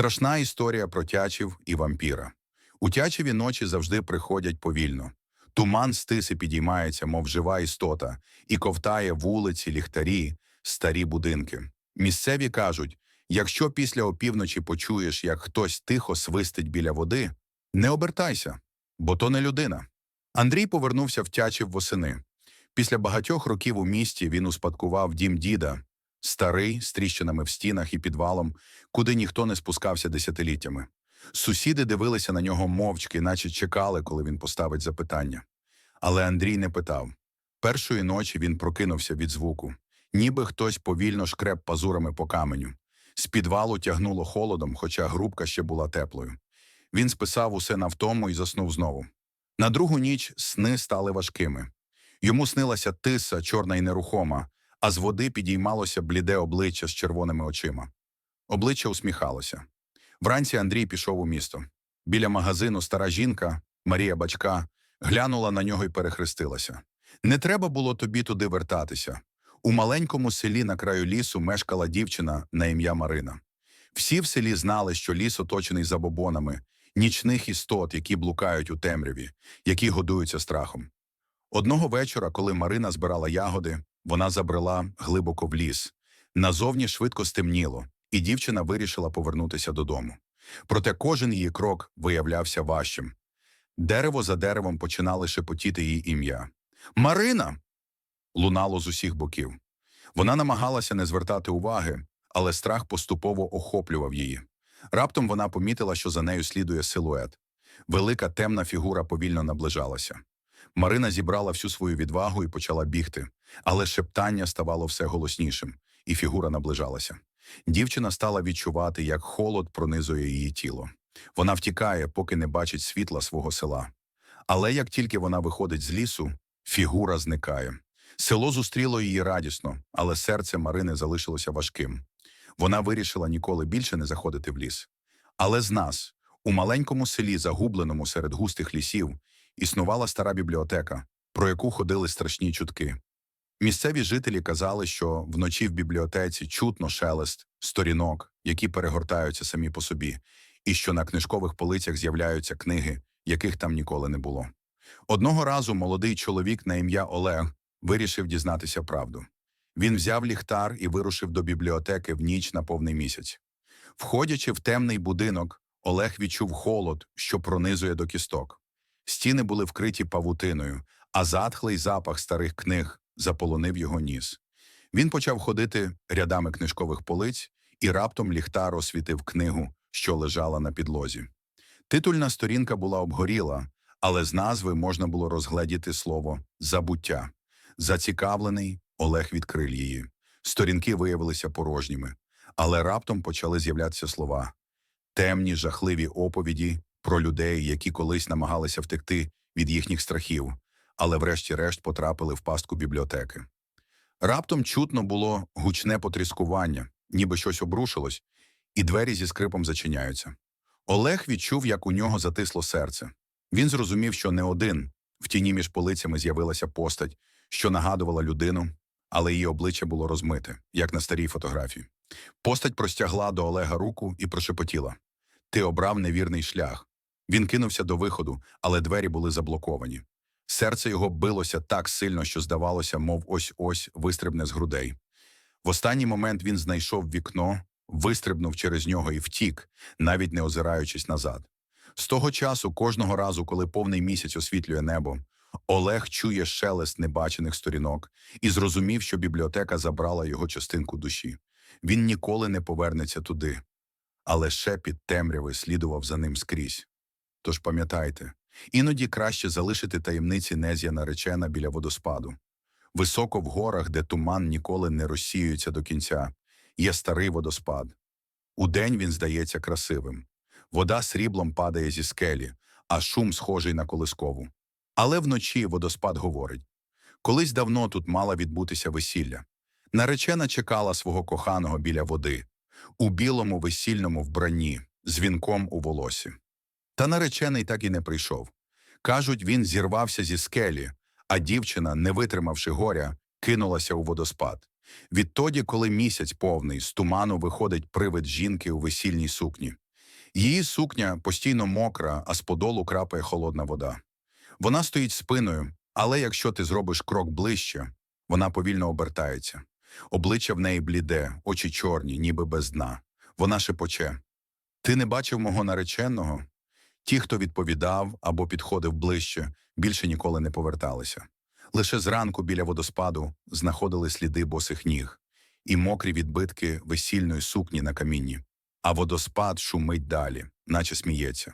Страшна історія про тячів і вампіра. У тячеві ночі завжди приходять повільно. Туман з тиси підіймається, мов жива істота, і ковтає вулиці, ліхтарі, старі будинки. Місцеві кажуть, якщо після опівночі почуєш, як хтось тихо свистить біля води, не обертайся, бо то не людина. Андрій повернувся в Тячів восени. Після багатьох років у місті він успадкував дім діда, старий, з тріщинами в стінах і підвалом, куди ніхто не спускався десятиліттями. Сусіди дивилися на нього мовчки, наче чекали, коли він поставить запитання. Але Андрій не питав. Першої ночі він прокинувся від звуку, ніби хтось повільно шкреп пазурами по каменю. З підвалу тягнуло холодом, хоча грубка ще була теплою. Він списав усе на втому і заснув знову. На другу ніч сни стали важкими. Йому снилася тиса, чорна і нерухома, а з води підіймалося бліде обличчя з червоними очима. Обличчя усміхалося. Вранці Андрій пішов у місто. Біля магазину стара жінка, Марія Бачка, глянула на нього і перехрестилася. Не треба було тобі туди вертатися. У маленькому селі на краю лісу мешкала дівчина на ім'я Марина. Всі в селі знали, що ліс оточений забобонами, нічних істот, які блукають у темряві, які годуються страхом. Одного вечора, коли Марина збирала ягоди, вона забрела глибоко в ліс. Назовні швидко стемніло, і дівчина вирішила повернутися додому. Проте кожен її крок виявлявся важчим. Дерево за деревом починали шепотіти її ім'я. Марина! лунало з усіх боків. Вона намагалася не звертати уваги, але страх поступово охоплював її. Раптом вона помітила, що за нею слідує силует. Велика темна фігура повільно наближалася. Марина зібрала всю свою відвагу і почала бігти, але шептання ставало все голоснішим, і фігура наближалася. Дівчина стала відчувати, як холод пронизує її тіло. Вона втікає, поки не бачить світла свого села. Але як тільки вона виходить з лісу, фігура зникає. Село зустріло її радісно, але серце Марини залишилося важким. Вона вирішила ніколи більше не заходити в ліс. Але з нас, у маленькому селі, загубленому серед густих лісів, існувала стара бібліотека, про яку ходили страшні чутки. Місцеві жителі казали, що вночі в бібліотеці чутно шелест, сторінок, які перегортаються самі по собі, і що на книжкових полицях з'являються книги, яких там ніколи не було. Одного разу молодий чоловік на ім'я Олег вирішив дізнатися правду. Він взяв ліхтар і вирушив до бібліотеки в ніч на повний місяць. Входячи в темний будинок, Олег відчув холод, що пронизує до кісток. Стіни були вкриті павутиною, а затхлий запах старих книг заполонив його ніс. Він почав ходити рядами книжкових полиць, і раптом ліхтар освітив книгу, що лежала на підлозі. Титульна сторінка була обгоріла, але з назви можна було розгледіти слово забуття. Зацікавлений, Олег відкрив її. Сторінки виявилися порожніми, але раптом почали з'являтися слова темні, жахливі оповіді про людей, які колись намагалися втекти від їхніх страхів, але врешті-решт потрапили в пастку бібліотеки. Раптом чутно було гучне потріскування, ніби щось обрушилось, і двері зі скрипом зачиняються. Олег відчув, як у нього затисло серце. Він зрозумів, що не один в тіні між полицями з'явилася постать, що нагадувала людину, але її обличчя було розмите, як на старій фотографії. Постать простягла до Олега руку і прошепотіла: Ти обрав невірний шлях. Він кинувся до виходу, але двері були заблоковані. Серце його билося так сильно, що здавалося, мов ось ось вистрибне з грудей. В останній момент він знайшов вікно, вистрибнув через нього і втік, навіть не озираючись назад. З того часу, кожного разу, коли повний місяць освітлює небо, Олег чує шелест небачених сторінок і зрозумів, що бібліотека забрала його частинку душі. Він ніколи не повернеться туди, але шепіт темряви слідував за ним скрізь. Тож пам'ятайте, іноді краще залишити таємниці незія наречена біля водоспаду. Високо в горах, де туман ніколи не розсіюється до кінця, є старий водоспад. Удень він здається красивим. Вода сріблом падає зі скелі, а шум схожий на колискову. Але вночі водоспад говорить колись давно тут мала відбутися весілля. Наречена чекала свого коханого біля води, у білому весільному вбранні, з вінком у волосі. Та наречений так і не прийшов. Кажуть, він зірвався зі скелі, а дівчина, не витримавши горя, кинулася у водоспад. Відтоді, коли місяць повний, з туману виходить привид жінки у весільній сукні. Її сукня постійно мокра, а з подолу крапає холодна вода. Вона стоїть спиною, але якщо ти зробиш крок ближче, вона повільно обертається. Обличчя в неї бліде, очі чорні, ніби без дна. Вона шепоче. Ти не бачив мого нареченого? Ті, хто відповідав або підходив ближче, більше ніколи не поверталися. Лише зранку біля водоспаду знаходили сліди босих ніг і мокрі відбитки весільної сукні на камінні. А водоспад шумить далі, наче сміється.